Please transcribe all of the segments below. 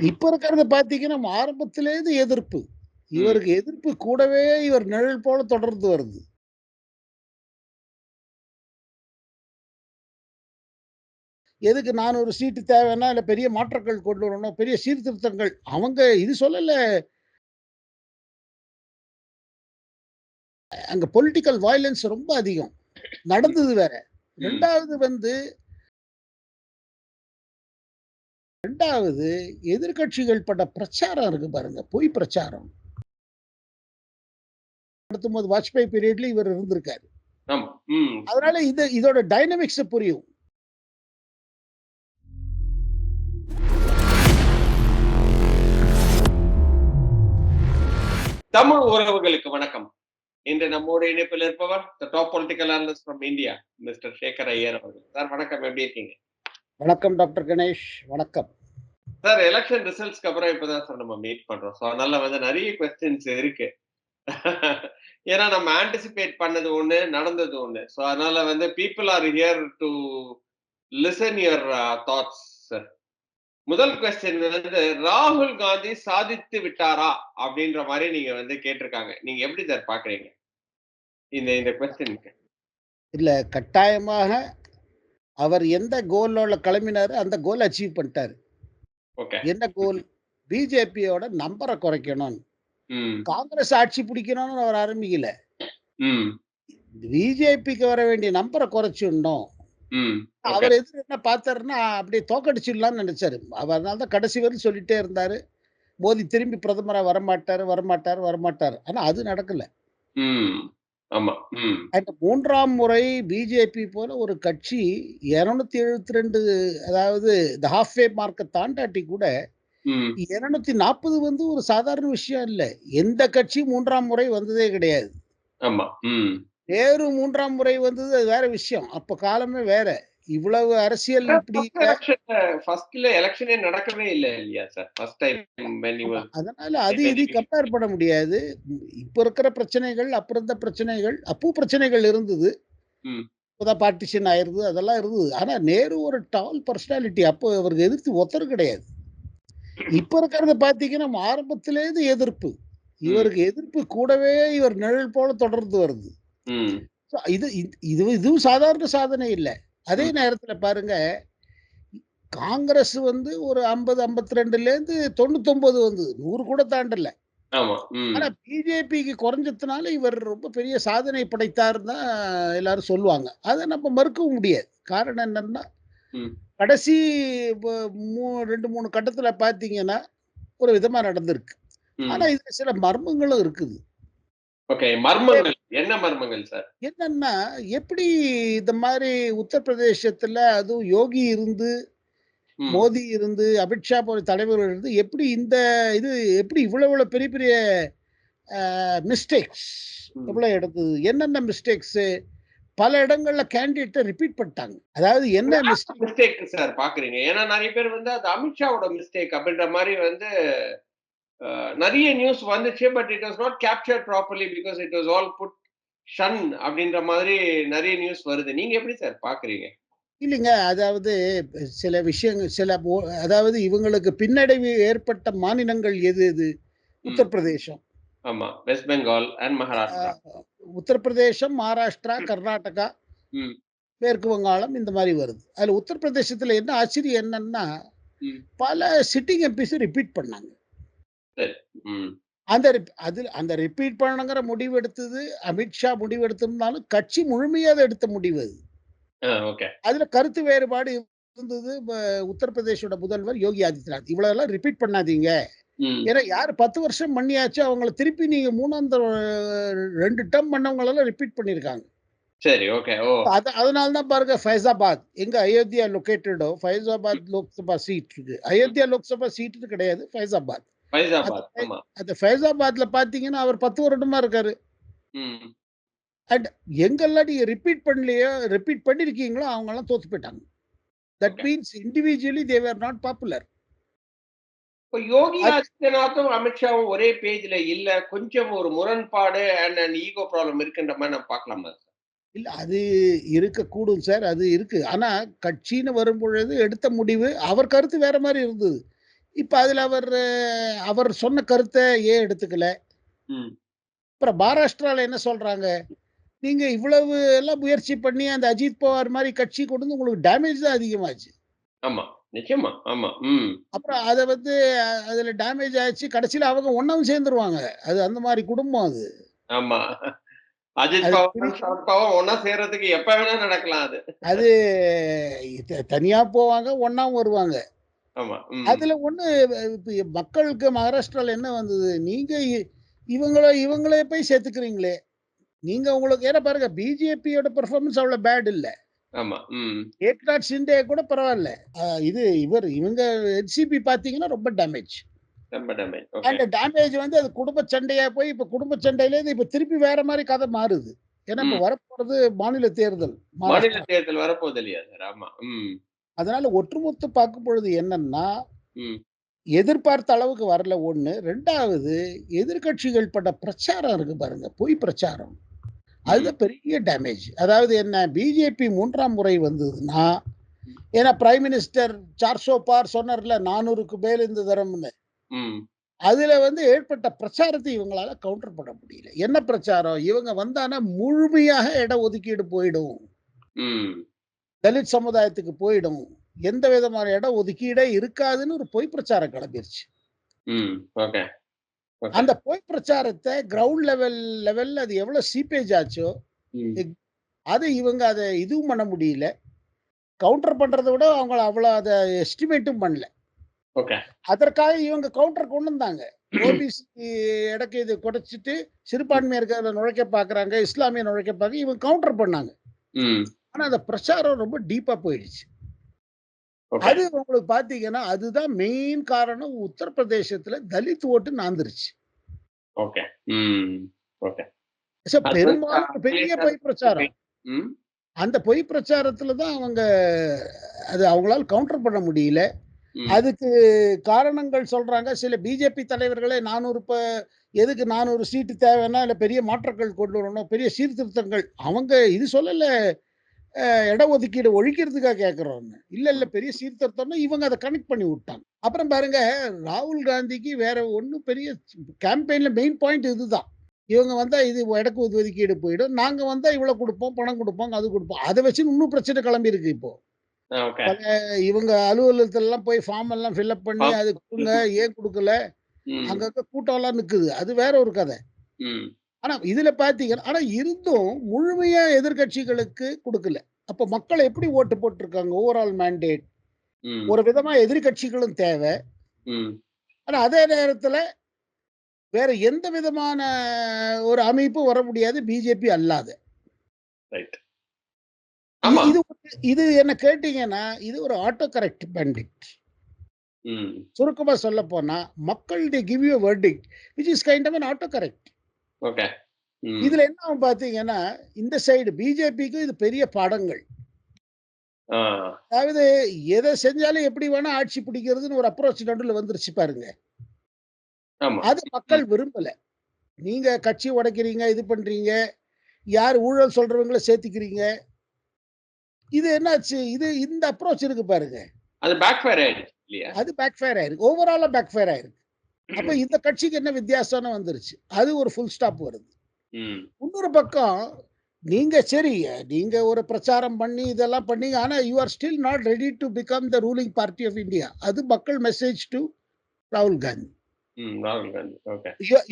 இப்ப இருக்கிறத பார்த்தீங்கன்னா, ஆரம்பத்திலேருந்து எதிர்ப்பு. இவருக்கு எதிர்ப்பு கூடவே இவர் நிழல் போல தொடர்ந்து வருது. எதுக்கு 400 சீட்டு தேவைன்னா, இல்ல பெரிய மாற்றங்கள் கொண்டு வரணும், பெரிய சீர்திருத்தங்கள். அவங்க இது சொல்லல. அங்க பொலிட்டிக்கல் வயலன்ஸ் ரொம்ப அதிகம். நடந்தது வேற. 2வது வந்து 2வது எதிர்க்கட்சிகள் பட்ட பிரச்சாரம் இருக்கு பாருங்க. பொய் பிரச்சாரம். நடத்தும்போது வாஜ்பாய் பீரியட்ல இவர் இருந்திருக்காரு. அதனால இது இதோட டைனமிக்ஸ் புரியும். தமிழ் உறவுகளுக்கு வணக்கம். இன்று நம்மோடு இணைப்பில் இருப்பவர் the top political analyst from India mister Sekhar Iyer அவர்கள். சார் வணக்கம் எப்படி இருக்கீங்க? வணக்கம் டாக்டர் கணேஷ். வணக்கம். சார் எலக்ஷன் ரிசல்ட்ஸ்க்கு அப்புறம் இப்பதான் சார் நம்ம மீட் பண்றோம். ஸோ அதனால வந்து நெறைய கொஸ்டின்ஸ் இருக்கு. ஏன்னா நம்ம ஆன்டிசிபேட் பண்ணது ஒண்ணு, நடந்தது ஒண்ணு. ஸோ அதனால வந்து people are here to listen your thoughts sir. முதல் கொஸ்டின் வந்து ராகுல் காந்தி சாதித்து விட்டாரா? அப்படின்ற மாரி நீங்க வந்து கேட்டிருக்காங்க. நீங்க எப்படி சார் பார்க்குறீங்க? இந்த இந்த கொஸ்டினுக்கு. இல்ல கட்டாயமாக அவர் எந்த கோலோல கிளம்பினாரோ, அந்த கோல் அச்சீவ் பண்ணிட்டாரு. என்ன கோல்? பிஜேபியோட நம்பர குறைக்கணும். ம். காங்கிரஸ் ஆட்சி பிடிக்கணும்னு அவர் ஆரம்பிக்கல. பிஜேபிக்கு வர வேண்டிய நம்பர குறைச்சிடணும். அவர் எதிர் என்ன பார்த்தாருன்னா, அப்படியே தோக்கடிச்சிடலாம்னு நெனைச்சாரு. அவர் அதனால தான் கடைசி வரையும் சொல்லிட்டே இருந்தாரு. மோடி திரும்பி பிரதமரா வரமாட்டாரு, வரமாட்டாரு, வரமாட்டாரு. ஆனா அது நடக்கல. ஆமா. ம். 3ஆம் முறை பிஜேபி போல ஒரு கட்சி 272 அதாவது இந்த ஹால்ஃப் வே மார்க்க தாண்டாட்டி கூட ம். 240 வந்து ஒரு சாதாரண விஷயம் இல்ல. எந்த கட்சியும் 3ஆம் முறை வந்ததே கிடையாது. ஆமா. நேரு 3ஆம் முறை வந்தது அது வேற விஷயம். அப்ப காலமே வேற. இவ்வளவு அரசியல் இப்படி ஃபர்ஸ்ட்ல எலக்ஷனே நடக்கவே இல்ல இல்லையா சார்? First time. அதனால அது இது கம்பேர் பண்ண முடியாது. இப்ப இருக்கிற பிரச்சனைகள், அப்ப இருந்த பிரச்சனைகள், அப்பவும் பிரச்சனைகள் இருந்தது. இப்பதான் பார்ட்டிஷன் ஆயிருது. அதெல்லாம் இருந்தது. ஆனா நேரு ஒரு டால் பர்சனாலிட்டி. அப்போ அவருக்கு எதிர்த்து ஒருத்தரும் கிடையாது. இப்ப இருக்கிறத பார்த்தீங்கன்னா, ஆரம்பத்திலேருந்து எதிர்ப்பு. இவருக்கு எதிர்ப்பு கூடவே இவர் நிழல் போல தொடர்ந்து வருது. இது இது- இதுவும் சாதாரண சாதனை இல்ல. அதே. நேரத்துல பாருங்க, காங்கிரஸ் வந்து ஒரு 50, 52லேருந்து 99 வந்தது. 100 கூட தாண்டல. ஆனா பிஜேபிக்கு குறைஞ்சதுனால இவர் ரொம்ப பெரிய சாதனை படைத்தாருன்னு தான் எல்லாரும் சொல்லுவாங்க. அத நம்ம மறுக்கவும் முடியாது. காரணம் என்னன்னா. கடைசி ப மூ 2, 3 கட்டத்துல பார்த்தீங்கன்னா, ஒரு விதமா நடந்திருக்கு. ஆனா. இதுல சில மர்மங்களும் இருக்குது. ஓகே. மர்மங்கள். என்ன மர்மங்கள் சார்? என்னன்னா, எப்படி இந்த மாரி உத்தரப்பிரதேசத்துல அதுவும் யோகி இருந்து, ம். மோடி இருந்து, அமித்ஷா போன்ற தலைவர்கள் இருந்து எப்படி இந்த இது எப்படி இவ்வளவு இவ்வளவு பெரிய பெரிய மிஸ்டேக்ஸ். எவ்வளவு எடுத்தது? என்னென்ன மிஸ்டேக்ஸு? பல இடங்கள்ல கேண்டிடேட்ட ரிப்பீட் பண்ணிட்டாங்க. அதாவது என்ன மிஸ்டேக் மிஸ்டேக் சார் பார்க்குறீங்க? ஏன்னா நெறைய பேர் வந்து அது அமித்ஷாவோட மிஸ்டேக் அப்படின்ற மாரி வந்து நெறைய நியூஸ் வந்துச்சு. But it was not captured properly because it was all put shun அப்படின்ற மாதிரி நெறைய நியூஸ் வருது. நீங்க எப்படி சார் பார்க்குறீங்க? இல்லைங்க. அதாவது சில விஷயங்கள் சில அதாவது இவங்களுக்கு பின்னடைவு ஏற்பட்ட மாநிலங்கள் எது எது? உத்தரப்பிரதேசம். ஆமா. West Bengal and Maharashtra. Uttar Pradesh, Maharashtra. Karnataka. மேற்கு வங்காளம் இந்த மாரி வருது. அதுல உத்தரப்பிரதேசத்துல என்ன ஆச்சரியம் என்னன்னா. பல சிட்டிங் எம்பிஸ ரிப்பீட் பண்ணாங்க. அந்த ரிப் அது அந்த ரிப்பீட் பண்ணணுங்கிற முடிவு எடுத்தது அமித்ஷா முடிவு எடுத்திருந்தாலும், கட்சி முழுமையா அத எடுத்த முடிவு அது. அதுல கருத்து வேறுபாடு இருந்தது. உத்தரப்பிரதேசோட முதல்வர் யோகி ஆதித்யநாத். இவ்வளவெல்லாம் ரிப்பீட் பண்ணாதீங்க. ஏன்னா யார் 10 வருஷம் பண்ணியாச்சு, அவங்கள திருப்பி நீங்க 3ஆம் தர 2 டெர்ம் பண்ணவங்களெல்லாம் ரிப்பீட் பண்ணியிருக்காங்க. சரி. ஓகே. ஓ! அத அதனால தான் பாருங்க ஃபைசாபாத் எங்க அயோத்தியா லொகேட்டடோ, ஃபைசாபாத் லோக்சபா சீட் இருக்கு. அயோத்தியா லோக்சபா சீட்டுன்னு கிடையாது. ஃபைசாபாத். அந்த ஃபைசாபாத்ல பார்த்தீங்கன்னா, அவர் 10 வருடமா இருக்காரு. அண்ட் எங்கெல்லாம் நீங்க ரிப்பீட் பண்ணலையோ, ரிப்பீட் பண்ணியிருக்கீங்களோ அவங்கலாம் தோத்து போயிட்டாங்க. That. Means individually they were not popular. இப்ப யோகி ஆதித்யநாத்தும், அமித்ஷாவும் ஒரே பேஜ்ல இல்ல. கொஞ்சம் ஒரு முரண்பாடு அண்ட் அண்ட் ஈகோ ப்ராப்ளம் இருக்குன்ற மாரி நம்ம பார்க்கலாமா? இல்ல அது இருக்கக்கூடும் சார். அது இருக்கு. ஆனா கட்சின்னு வரும்பொழுது எடுத்த முடிவு அவர் கருத்து வேற மாரி இருந்தது. இப்ப அதுல அவர் அவர் சொன்ன கருத்தை ஏன் எடுத்துக்கல ம். அப்புறம் மகாராஷ்டிரால என்ன சொல்றாங்க நீங்க இவ்வளவு எல்லாம் முயற்சி பண்ணி அந்த அஜித் பவார் மாதிரி கட்சி கொண்டு உங்களுக்கு டேமேஜ் தான் அதிகமாச்சு ஆமா. நிச்சயமா. ஆமா. ம். அப்புறம் அத வந்து அதுல டேமேஜ் ஆயிடுச்சு கடைசியில அவங்க ஒண்ணாவும் சேர்ந்துருவாங்க அது அந்த மாதிரி குடும்பம் அது ஆமா. அஜித் பவார், சேர்றதுக்கு எப்ப வேணா நடக்கலாம் அது. அது தனியா போவாங்க ஒண்ணாவும் வருவாங்க. அதுல ஒண்ணு மக்களுக்கு மகாராஷ்டிரால என்ன வந்தது நீங்க இவங்கள இவங்களே போய் சேர்த்துக்கிறீங்களே நீங்க உங்களுக்கு ஏன்னா பாருங்க பிஜேபியோட பெர்ஃபார்மன்ஸ் அவ்வளவு பேட் இல்ல. ஏக்நாத் சிண்டே கூட பரவாயில்ல இது இவர் இவங்க என்சிபி பாத்தீங்கன்னா ரொம்ப டேமேஜ். அந்த டேமேஜ் வந்து அது குடும்ப சண்டையா போய் இப்ப குடும்ப சண்டையில இருந்து இப்ப திருப்பி வேற மாதிரி கதை மாறுது ஏன்னா இப்ப. வரப்போறது மாநில தேர்தல் மாநில தேர்தல் வரப்போகுது இல்லையா சார்? ஆமா. அதனால ஒட்டுமொத்த பார்க்கும் பொழுது என்னன்னா. எதிர்பார்த்த அளவுக்கு வரல ஒண்ணு. ரெண்டாவது எதிர்க்கட்சிகள் பட்ட பிரச்சாரம் இருக்கு பாருங்க. பொய் பிரச்சாரம். அதுதான் பெரிய டேமேஜ் அதாவது என்ன பிஜேபி மூன்றாம் முறை வந்ததுன்னா ஏன்னா பிரைம் மினிஸ்டர் சார்சோ பார் சொன்னார்ல நானூறுக்கு மேல் இந்த தரம்னு. அதுல வந்து ஏற்பட்ட பிரச்சாரத்தை இவங்களால கவுண்டர் பண்ண முடியல. என்ன பிரச்சாரம்? இவங்க வந்தானா முழுமையாக இட ஒதுக்கீடு போயிடும். தலித் சமுதாயத்துக்கு போயிடும் எந்த விதமான இட ஒதுக்கீடே இருக்காதுன்னு ஒரு பொய் பிரச்சாரம் கிளம்பிருச்சு. அந்த பொய் பிரச்சாரத்தை கிரவுண்ட் லெவல் லெவல்ல அது எவ்வளவு சீப்பேஜ் ஆச்சோ. அது இவங்க அதை இதுவும் பண்ண முடியல கவுண்டர் பண்றதை விட அவங்க அவ்வளவு அதை எஸ்டிமேட்டும் பண்ணல. அதற்காக இவங்க கவுண்டர் கொண்டு வந்தாங்க ஓபிசி இடக்கு இது குறைச்சிட்டு சிறுபான்மையர்களை நுழைக்க பாக்குறாங்க இஸ்லாமிய நுழைக்க பார்க்க இவங்க கவுண்டர் பண்ணாங்க. ஆனா அந்த பிரச்சாரம் ரொம்ப டீப்பா போயிடுச்சு. அது உங்களுக்கு பாத்தீங்கன்னா அதுதான் மெயின் காரணம் உத்தரப்பிரதேசத்துல தலித் ஓட்டு நாந்துருச்சு. பெரும்பாலும் பெரிய பொய் பிரச்சாரம். அந்த பொய் பிரச்சாரத்துல தான் அவங்க அது அவங்களால கவுண்டர் பண்ண முடியல. அதுக்கு காரணங்கள் சொல்றாங்க. சில பிஜேபி தலைவர்களே நானூறு எதுக்கு நானூறு சீட்டு தேவைன்னா இல்ல பெரிய மாற்றங்கள் கொண்டு வரணும் பெரிய சீர்திருத்தங்கள். அவங்க இது சொல்லல. இடஒதுக்கீடு ஒழிக்கிறதுக்காக கேட்கறோம்னு இல்ல இல்ல பெரிய சீர்திருத்தம்னா இவங்க அதை கனெக்ட் பண்ணி விட்டாங்க. அப்புறம் பாருங்க ராகுல் காந்திக்கு வேற ஒன்றும் பெரிய கேம்பெயின்ல மெயின் பாயிண்ட் இதுதான். இவங்க வந்தா இது இடக்கு ஒதுக்கீடு போயிடும். நாங்க வந்தா இவ்வளவு கொடுப்போம் பணம் கொடுப்போம் அது கொடுப்போம். அதை வச்சு இன்னும் பிரச்சனை கிளம்பி இருக்கு இப்போ. இவங்க அலுவலகத்துல எல்லாம் போய் ஃபார்ம் எல்லாம் ஃபில்அப் பண்ணி. அது கொடுங்க ஏன் கொடுக்கல. அங்கங்க கூட்டம் எல்லாம் நிக்குது. அது வேற ஒரு கதை. ஆனா இதுல பாத்தீங்கன்னா ஆனா இருந்தும் முழுமையா எதிர்க்கட்சிகளுக்கு கொடுக்கல அப்ப மக்கள் எப்படி ஓட்டு போட்டிருக்காங்க ஓவரால் மேண்டேட். ஒரு விதமா எதிர்க்கட்சிகளும் தேவை. ஆனா அதே நேரத்துல வேற எந்த விதமான ஒரு அமைப்பும் வர முடியாது பிஜேபி அல்லாத. இது இது என்ன கேட்டீங்கன்னா இது ஒரு ஆட்டோ கரெக்ட் பண்டிட். சுருக்கமா சொல்ல போனா மக்கள் they give you verdict which is kind of auto correct. இதுல என்ன பாத்தீங்கன்னா இந்த சைடு பிஜேபிக்கு இது பெரிய பாடங்கள். அதாவது எதை செஞ்சாலும் எப்படி வேணா ஆட்சி பிடிக்கிறதுன்னு ஒரு அப்ரோச் நடுவில் வந்துருச்சு பாருங்க. அது மக்கள் விரும்பல. நீங்க கட்சி உடைக்கிறீங்க இது பண்றீங்க யார் ஊழல் சொல்றவங்கள சேர்த்துக்கிறீங்க. இது என்னாச்சு? இது இந்த அப்ரோச் இருக்கு பாருங்க. அது பேக் ஃபயர் இல்லையா? அது பேக் ஃபயர் ஆயிருக்கு. ஓவராலா பேக் ஃபயர் ஆயிருக்கு. அப்ப இந்த கட்சிக்கு என்ன வித்தியாசம்னு வந்துருச்சு அது ஒரு ஃபுல் ஸ்டாப் வருது. இன்னொரு பக்கம் நீங்க சரி நீங்க ஒரு பிரச்சாரம் பண்ணி இதெல்லாம் பண்ணீங்க ஆனா you are still not ready to become the ruling party of India அது மக்கள் மெசேஜ் டு ராகுல் காந்தி. ராகுல் Gandhi.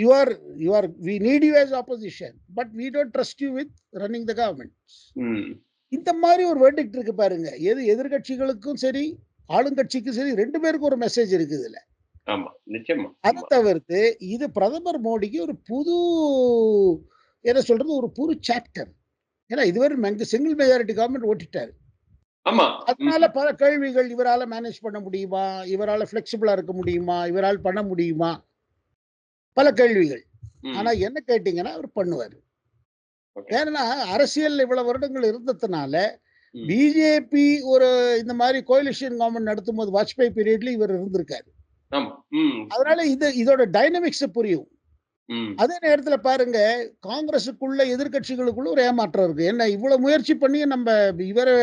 You are you are we need you as opposition but we don't trust you with running the government. இந்த மாதிரி ஒரு verdict இருக்கு பாருங்க எது எதிர்கட்சிகளுக்கும் சரி ஆளுங்கட்சிக்கும் சரி ரெண்டு பேருக்கும் ஒரு மெசேஜ் இருக்குது இதுல ஆமா. நிச்சயமா. அதை. தவிர்த்து இது பிரதமர் மோடிக்கு ஒரு புது என்ன சொல்றது ஒரு புது சாப்டர் ஏன்னா இதுவரை சிங்கிள் மெஜாரிட்டி கவர்மெண்ட் ஓட்டிட்டாரு ஆமா. அதனால பல கேள்விகள் இவரால மேனேஜ் பண்ண முடியுமா இவரால ஃபிளெக்சிபிளா இருக்க முடியுமா இவரால் பண்ண முடியுமா பல கேள்விகள். ஆனா என்ன கேட்டீங்கன்னா அவர் பண்ணுவாரு. ஏன்னா அரசியல் இவ்வளவு வருடங்கள் இருந்ததுனால. பிஜேபி ஒரு இந்த மாதிரி கோலிஷன் கவர்மெண்ட் நடத்தும் போது வாஜ்பாய் பீரியட்ல இவர் இருந்திருக்காரு. அதனால இது இதோட டைனமிக்ஸ் புரியும். அதே நேரத்துல பாருங்க காங்கிரஸுக்குள்ள எதிர்க்கட்சிகளுக்குள்ள ஒரு ஏமாற்றம் இருக்கு. என்ன இவ்வளவு முயற்சி பண்ணி நம்ம இவரை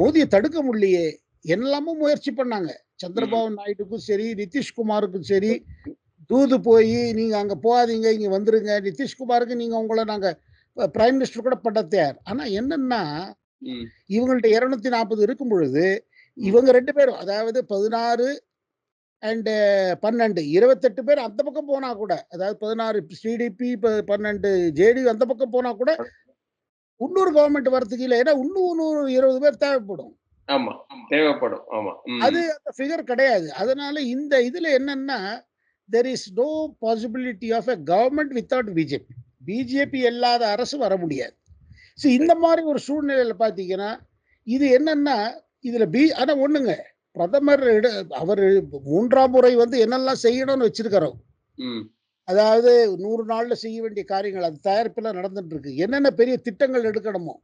மோதியை தடுக்க முடியலையே. என்னெல்லாமோ முயற்சி பண்ணாங்க. சந்திரபாபு நாயுடுக்கும் சரி நிதிஷ்குமாருக்கும் சரி தூது போய் நீங்க அங்க போகாதீங்க இங்க வந்துருங்க. நிதிஷ்குமாருக்கு நீங்க உங்களை நாங்க பிரைம் மினிஸ்டர் கூட பண்ண தயார். ஆனா என்னன்னா இவங்கள்ட்ட இருநூத்தி நாற்பது இருக்கும் பொழுது இவங்க ரெண்டு பேரும் அதாவது பதினாறு அண்டு பன்னெண்டு. இருபத்தெட்டு பேர் அந்த பக்கம் போனா கூட அதாவது பதினாறு சிடிபி பன்னெண்டு ஜேடி அந்த பக்கம் போனா கூட இன்னொரு கவர்மெண்ட் வரதுக்கு இல்லை. ஏன்னா இன்னும் இன்னொரு இருபது பேர் தேவைப்படும். ஆமா. தேவைப்படும். ஆமா. அது அந்த ஃபிகர் கிடையாது. அதனால இந்த இதுல என்னன்னா there is no possibility of a government without BJP BJP இல்லாத அரசு வர முடியாது. ஸோ இந்த மாதிரி ஒரு சூழ்நிலையில பார்த்தீங்கன்னா இது என்னன்னா இதுல பி ஆனா ஒண்ணுங்க. பிரதமர் அவர் மூன்றாம் முறை வந்து என்னெல்லாம் செய்யணும்னு வச்சிருக்கிறோம் அதாவது நூறு நாள்ல செய்ய வேண்டிய காரியங்கள் அது தயாரிப்பில் நடந்துட்டு இருக்கு என்னென்ன பெரிய திட்டங்கள் எடுக்கணுமோ.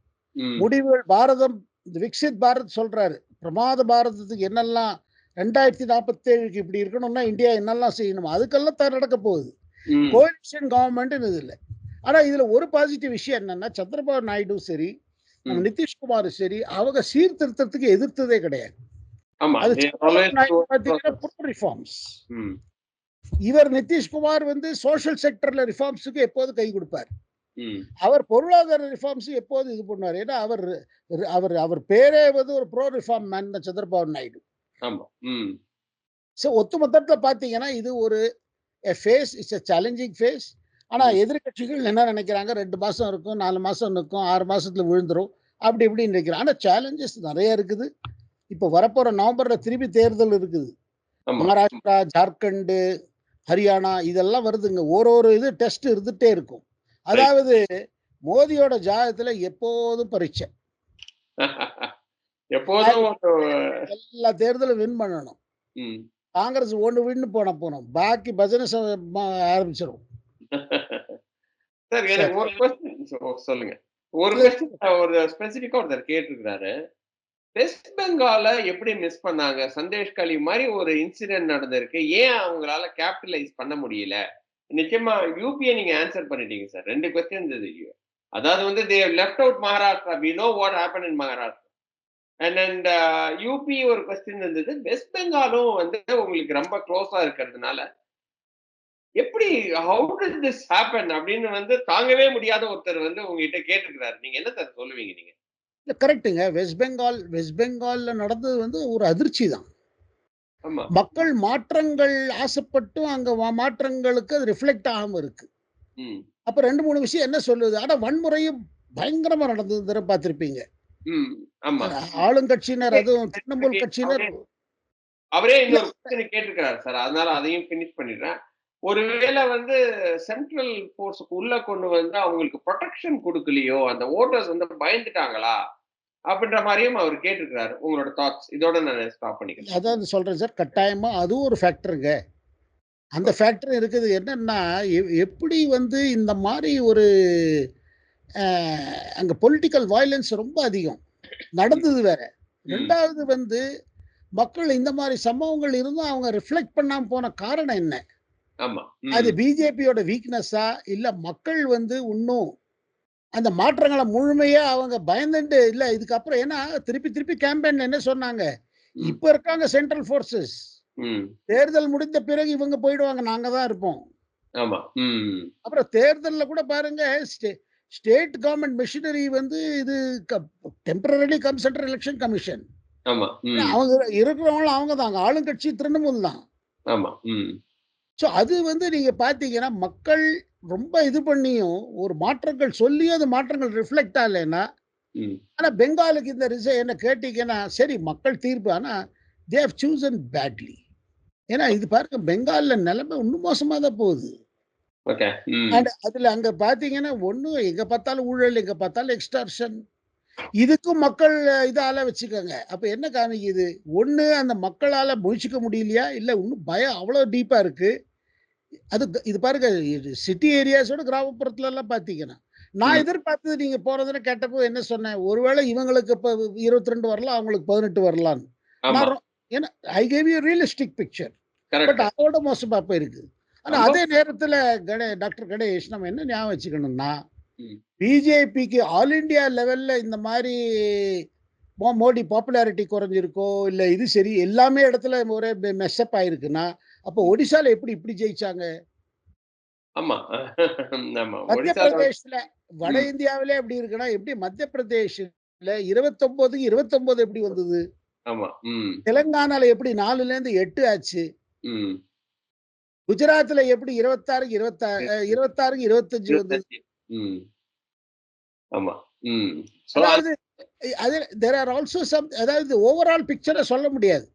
முடிவுகள் பாரதம் விக்சித் பாரத் சொல்றாரு. பிரமாத பாரதத்துக்கு என்னெல்லாம் ரெண்டாயிரத்தி நாற்பத்தேழுக்கு இப்படி இருக்கணும்னா இந்தியா என்னெல்லாம் செய்யணும் அதுக்கெல்லாம் தான் நடக்க போகுது. கோலிஷன் கவர்மெண்ட் இது இல்லை. ஆனா இதுல ஒரு பாசிட்டிவ் விஷயம் என்னன்னா சந்திரபாபு நாயுடு சரி நம்ம ம். நிதிஷ்குமார் சரி அவங்க சீர்திருத்தத்துக்கு எதிர்த்ததே கிடையாது. இவர் நிதிஷ்குமார் வந்து சோஷியல் செக்டர்ல ரிஃபார்ம்ஸுக்கு எப்போது கை கொடுப்பார்? அவர் பொருளாதார ரிஃபார்ம்ஸ் எப்போது இது பண்ணுவார்? ஏன்னா அவர் அவர் அவர் பேரே வந்து ஒரு ப்ரோ ரிஃபார்ம் மேன் தான் சந்திரபாபு நாயுடு. ஸோ ஒட்டுமொத்தத்தில் பார்த்தீங்கன்னா இது ஒரு phase it's a challenging phase ஆனா ம். எதிர்க்கட்சிகள் என்ன நினைக்கிறாங்க? ரெண்டு மாசம் இருக்கும் நாலு மாசம் இருக்கும் ஆறு மாசத்துல விழுந்துரும் அப்படி இப்படின்னு நினைக்கிறாங்க. ஆனா சேலஞ்சஸ் நிறைய இருக்குது. இப்போ வரப்போற நவம்பர்ல திருப்பி தேர்தல் இருக்குது. மகாராஷ்டிரா ஜார்க்கண்டு ஹரியானா இதெல்லாம் வருதுங்க. ஒரு ஒரு இது டெஸ்ட் இருந்துட்டே இருக்கும். அதாவது மோதியோட ஜாதகத்துல எப்போதும் பரீட்சை. எல்லா தேர்தலும் வின் பண்ணணும். காங்கிரஸ் ஒன்று வின்னு போன போனோம். பாக்கி ம- ஆரம்பிச்சிடும் சார் எனக்கு ஒரு கொஸ்டின் சொல்லுங்க. ஒரு கொஸ்டின் ஒரு ஒருத்தர் கேட்டிருக்கிறாரு. வெஸ்ட் பெங்கால எப்படி மிஸ் பண்ணாங்க? சந்தேஷ் கலி மாதிரி ஒரு இன்சிடென்ட் நடந்திருக்கு. ஏன் அவங்களால கேபிட்டலைஸ் பண்ண முடியல? நிச்சயமா யூபிஐ நீங்க ஆன்சர் பண்ணிட்டீங்க சார் ரெண்டு கொஸ்டின் இருந்தது அதாவது வந்து they left out Maharashtra we know what happen in Maharashtra and and UP ஒரு கொஸ்டின் இருந்தது. வெஸ்ட் பெங்காலும் வந்து உங்களுக்கு ரொம்ப க்ளோஸா இருக்கிறதுனால எப்படி ஹவு டிஸ் திஸ் ஹேப்பன் அப்படின்னு வந்து தாங்கவே முடியாத ஒருத்தர் வந்து உங்ககிட்ட கேட்டிருக்கிறாரு. நீங்க என்ன சார் சொல்லுவீங்க நீங்க? இல்லை கரெக்டுங்க வெஸ்ட் பெங்கால் வெஸ்ட் பெங்கால்ல நடந்தது வந்து ஒரு அதிர்ச்சி தான். மக்கள் மாற்றங்கள் ஆசைப்பட்டும் அங்க மாற்றங்களுக்கு அது ரிஃப்ளெக்ட் ஆகாம இருக்கு. அப்ப ரெண்டு மூணு விஷயம் என்ன சொல்லுது ஆனா வன்முறையும் பயங்கரமா நடந்தது பார்த்திருப்பீங்க. ஆளுங்கட்சியினர் அதுவும் திரிணாமுல் கட்சியினர் அவரே இன்னொரு கொஸ்டின் கேட்டிருக்கிறாரு சார். அதனால அதையும் ஃபினிஷ் பண்ணிடுறேன். ஒருவேளை வந்து சென்ட்ரல் போர்ஸுக்கு உள்ள கொண்டு வந்து அவங்களுக்கு ப்ரொடெக்ஷன் கொடுக்கலையோ அந்த ஓட்டர்ஸ் வந்து பயந்துட்டாங்களா? அப்படின்ற மாதிரியும் அவர் கேட்டிருக்கிறாரு. உங்களோட தாட்ஸ் இதோட நான் ஸ்டாப் பண்ணிக்கிறேன். அதான் சொல்றேன் சார் கட்டாயமா அதுவும் ஒரு ஃபேக்டருங்க அந்த ஃபேக்டர் இருக்குது என்னன்னா எப்படி வந்து இந்த மாதிரி ஒரு அங்க பொலிட்டிக்கல் வயலன்ஸ் ரொம்ப அதிகம். நடந்தது வேற. ரெண்டாவது வந்து மக்கள் இந்த மாதிரி சம்பவங்கள் இருந்தும் அவங்க ரிஃப்ளெக்ட் பண்ணாம போன காரணம் என்ன? ஆமா. அது பிஜேபியோட வீக்னஸா இல்ல மக்கள் வந்து இன்னும் அந்த மாற்றங்களை முழுமையா அவங்க பயந்துட்டு இல்ல இதுக்கப்புறம் ஏன்னா திருப்பி திருப்பி கேம்பெயின் என்ன சொன்னாங்க. இப்ப இருக்காங்க சென்ட்ரல் ஃபோர்ஸஸ் ம், தேர்தல் முடிந்த பிறகு இவங்க போயிடுவாங்க நாங்க தான் இருப்போம். அப்புறம் தேர்தல்ல கூட பாருங்க ஸ்டேட் கவர்மெண்ட் மிஷினரி வந்து இது temporary cum central election commission அவங்க இருக்கிறவங்களும் அவங்க தான் ஆளுங்கட்சி திரிணாமுல் தான். ஸோ அது வந்து நீங்க பாத்தீங்கன்னா மக்கள் ரொம்ப இது பண்ணியும் ஒரு மாற்றங்கள் சொல்லியும் அந்த மாற்றங்கள் ரிஃப்ளெக்ட் ஆகலைன்னா ம். ஆனா பெங்காலுக்கு இந்த ரிசை என்ன கேட்டீங்கன்னா சரி மக்கள் தீர்ப்பு ஆனா தே ஹவ் சூசன் பேட்லி ஏன்னா இது பாருங்க பெங்கால்ல நிலைமை இன்னும் மோசமா தான் போகுது. அண்ட் அதுல அங்க பாத்தீங்கன்னா ஒண்ணு எங்க பார்த்தாலும் ஊழல் எங்க பார்த்தாலும் எக்ஸ்டார்ஷன் இதுக்கும் மக்கள் இதால வச்சுக்கோங்க. அப்ப என்ன காமிக்குது ஒண்ணு அந்த மக்களால முழிச்சுக்க முடியலையா? இல்ல இன்னும் பயம் அவ்வளவு டீப்பா இருக்கு. அது இது பாருங்க சிட்டி ஏரியாஸோட கிராமப்புறத்துல எல்லாம் பாத்தீங்கன்னா நான். எதிர்பார்த்தது நீங்க போறதுன்னு கேட்டப்போ என்ன சொன்னேன்? ஒருவேளை இவங்களுக்கு இப்ப இருபத்தி ரெண்டு வரலாம் அவங்களுக்கு பதினெட்டு வரலான்னு ஏன்னா I gave you realistic picture but அதோட மோசமா போயிருக்கு. ஆனா. அதே நேரத்துல கணே டாக்டர் கணேஷ் நம்ம என்ன ஞாபகம் வச்சுக்கணும்னா. பிஜேபிக்கு ஆல் இந்தியா லெவல்ல இந்த மாதிரி மோடி பாப்புலாரிட்டி குறைஞ்சிருக்கோ, இல்ல இது சரி எல்லாமே இடத்துல ஒரே மெஸ்அப் ஆயிருக்குன்னா, அப்போ ஒடிசால எப்படி இப்படி ஜெயிச்சாங்க? மத்திய பிரதேஷ்ல வட. இந்தியாவிலே அப்படி இருக்குன்னா, எப்படி மத்திய பிரதேஷ்ல 29 29 எப்படி வந்தது? தெலங்கானால எப்படி 4லேருந்து 8 ஆச்சு? ம். குஜராத்ல எப்படி 26க்கு 26 அ 26க்கு 25 வந்தது? 25. ம். ஆமா. ம். சோ அதாவது இ அது தேர் ஆர் ஆல்சோ சம் அதாவது ஓவரால் பிக்சர சொல்ல முடியாது.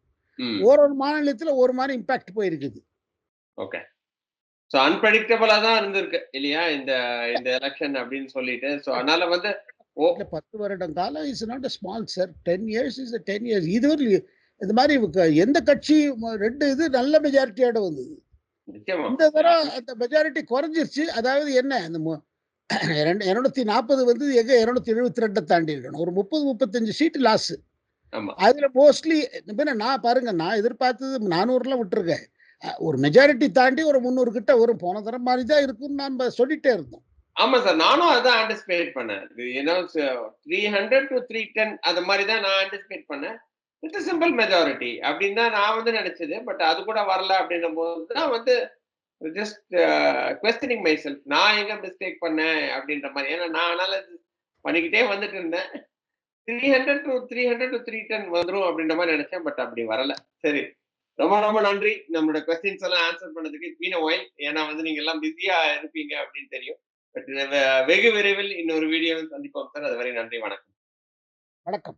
ஒரு ஒரு மாநிலத்தில ஒரு மாரி இம்பாக்ட் போயிருக்குது. ஓகே. சோ அன்பிரெடிக்டபிளா தான் இருந்திருக்கு. இல்லையா? இந்த இந்த எலக்ஷன் அப்படின்னு சொல்லிட்டு. சோ அதனால வந்து ஓ இல்ல 10 வருடம் காலம் is not a small sir. 10 years is 10 years. இதுவரையும் இந்த க எந்த கட்சி 2 இது நல்ல மெஜாரிட்டியோட வந்தது. இந்த தடவ அந்த மெஜாரிட்டி குறைஞ்சிருச்சு. அதாவது என்ன அந்த மு 240 வந்து எங்க 272 தாண்டி இருக்கணும். ஒரு 30, 35 சீட் லாஸ். அதுல மோஸ்ட்லி பின்ன நான் பாருங்க நான் எதிர்பார்த்தது 400லாம் விட்டுருங்க. அ ஒரு மெஜாரிட்டி தாண்டி ஒரு 300 கிட்ட வரும். போன தடவ மாரி தான் இருக்கும்னு நம்ப சொல்லிட்டே இருந்தோம். ஆமா சார். நானும் அதான் ஆன்டிசிபேட் பண்ணேன். ஏன்னா ச 300 டூ 310 அது மாரி தான் நான் ஆன்டிசிபேட் பண்ணேன். வித் சிம்பிள் மெஜாரிட்டி அப்படின்னு தான் நான் வந்து நெனச்சது. பட் அது கூட வரல அப்படின்னும்போது தான் வந்து ஜஸ்ட் கொஸ்டினிங் மை செல்ஃப். நான் எங்க மிஸ்டேக் பண்ணேன் அப்படின்ற மாதிரி ஏன்னா நான் அனாலிசிஸ் பண்ணிக்கிட்டே வந்துட்டு இருந்தேன். Three hundred to three hundred to three ten வந்துரும் அப்படின்ற மாதிரி நினைச்சேன் பட் அப்படி வரல. சரி. ரொம்ப ரொம்ப நன்றி. நம்மளோட கொஸ்டின்ஸ் எல்லாம் ஆன்சர் பண்ணதுக்கு. பீன ஒய் ஏன்னா வந்து நீங்க எல்லாம் பிஸியா இருப்பீங்க அப்படின்னு தெரியும். பட் வெகு விரைவில் இன்னொரு வீடியோவில் சந்திப்போம் சார். அதுவரை நன்றி. வணக்கம். வணக்கம்.